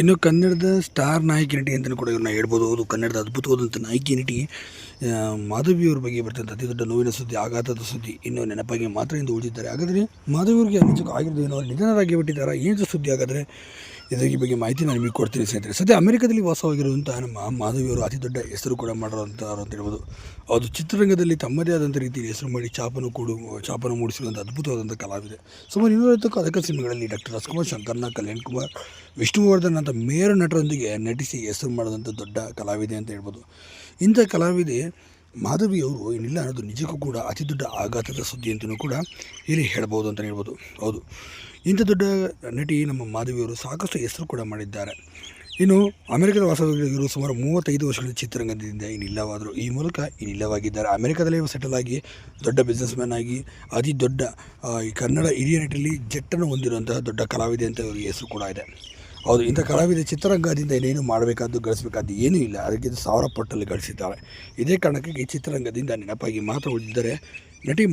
ಇನ್ನು ಕನ್ನಡದ ಸ್ಟಾರ್ ನಾಯಕಿ ನಟಿ ಅಂತಲೂ ಕೂಡ ಇವ್ರನ್ನ ಹೇಳ್ಬೋದು. ಅದು ಕನ್ನಡದ ಅದ್ಭುತವಾದಂಥ ನಾಯಕಿ ನಟಿ ಮಾಧವಿಯವ್ರ ಬಗ್ಗೆ ಬರ್ತಂಥ ಅತಿ ದೊಡ್ಡ ನೋವಿನ ಸುದ್ದಿ, ಆಘಾತದ ಸುದ್ದಿ ಇನ್ನು ನೆನಪಾಗಿ ಮಾತ್ರ ಎಂದು ಉಳಿದಿದ್ದಾರೆ. ಹಾಗಾದರೆ ಮಾಧವಿಯವ್ರಿಗೆ ನಿಜಕ್ಕೂ ಆಗಿರೋದು ಏನೋ ನಿಧನರಾಗಿ ಬಿಟ್ಟಿದ್ದಾರೆ ಏನು ಸುದ್ದಿ ಹಾಗಾದರೆ? ಇದರ ಬಗ್ಗೆ ಮಾಹಿತಿ ನಾನು ನಿಮಗೆ ಕೊಡ್ತೀನಿ ಸ್ನೇಹಿತರೆ. ಸದ್ಯ ಅಮೆರಿಕದಲ್ಲಿ ವಾಸವಾಗಿರುವಂಥ ನಮ್ಮ ಮಾಧವಿಯವರು ಅತಿ ದೊಡ್ಡ ಹೆಸರು ಕೂಡ ಮಾಡಿರುವಂಥವ್ರು ಅಂತ ಹೇಳ್ಬೋದು. ಅದು ಚಿತ್ರರಂಗದಲ್ಲಿ ತಮ್ಮದೇ ಆದಂಥ ರೀತಿಯಲ್ಲಿ ಹೆಸರು ಮಾಡಿ ಚಾಪನು ಕೂಡು ಚಾಪನ ಮೂಡಿಸಿರುವಂಥ ಅದ್ಭುತವಾದಂಥ ಕಲಾವಿದೆ. ಸುಮಾರು ಇನ್ನೂರೈವತ್ತಕ್ಕೂ ಅಧಿಕ ಸಿನಿಮಾಗಳಲ್ಲಿ ಡಾಕ್ಟರ್ ರಾಜ್ಕುಮಾರ್ ಶಂಕರ್ನ ಕಲ್ಯಾಣ್ ಕುಮಾರ್, ವಿಷ್ಣುವರ್ಧನ್ ಅಂತ ಮೇರು ನಟರೊಂದಿಗೆ ನಟಿಸಿ ಹೆಸರು ಮಾಡಿದಂಥ ದೊಡ್ಡ ಕಲಾವಿದೆ ಅಂತ ಹೇಳ್ಬೋದು. ಇಂಥ ಕಲಾವಿದೆ ಮಾಧವಿಯವರು ಏನಿಲ್ಲ ಅನ್ನೋದು ನಿಜಕ್ಕೂ ಕೂಡ ಅತಿ ದೊಡ್ಡ ಆಘಾತದ ಸುದ್ದಿ ಅಂತಲೂ ಕೂಡ ಇಲ್ಲಿ ಹೇಳ್ಬೋದು ಅಂತಲೇ ಹೇಳ್ಬೋದು. ಹೌದು. ಇಂಥ ದೊಡ್ಡ ನಟಿ ನಮ್ಮ ಮಾಧವಿಯವರು ಸಾಕಷ್ಟು ಹೆಸರು ಕೂಡ ಮಾಡಿದ್ದಾರೆ. ಇನ್ನು ಅಮೆರಿಕದ ವಾಸವಾಗಿರುವ ಸುಮಾರು ಮೂವತ್ತೈದು ವರ್ಷಗಳ ಚಿತ್ರರಂಗದಿಂದ ಇನ್ನಿಲ್ಲವಾದರು ಈ ಮೂಲಕ ಇನ್ನಿಲ್ಲವಾಗಿದ್ದಾರೆ ಅಮೆರಿಕದಲ್ಲೇ ಸೆಟಲ್ ಆಗಿ ದೊಡ್ಡ ಬಿಸ್ನೆಸ್ ಮ್ಯಾನ್ ಆಗಿ ಅತಿ ದೊಡ್ಡ ಈ ಕನ್ನಡ ಹಿರಿಯ ನಟಿಯಲ್ಲಿ ಜಟ್ಟನ್ನು ಹೊಂದಿರುವಂತಹ ದೊಡ್ಡ ಕಲಾವಿದೆ ಅಂತ ಇವರಿಗೆ ಹೆಸರು ಕೂಡ ಇದೆ. ಹೌದು, ಇಂಥ ಕಲಾವಿದ ಚಿತ್ರರಂಗದಿಂದ ಇನ್ನೇನು ಮಾಡಬೇಕಾದ್ದು, ಗಳಿಸಬೇಕಾದ್ದು ಏನೂ ಇಲ್ಲ. ಅದಕ್ಕಿಂತ ಸಾವಿರ ಪಟ್ಟಲ್ಲಿ ಗಳಿಸಿದ್ದಾರೆ. ಇದೇ ಕಾರಣಕ್ಕಾಗಿ ಚಿತ್ರರಂಗದಿಂದ ನೆನಪಾಗಿ ಮಾತ್ರ ಉಳಿದಿದ್ದರೆ ನಟಿ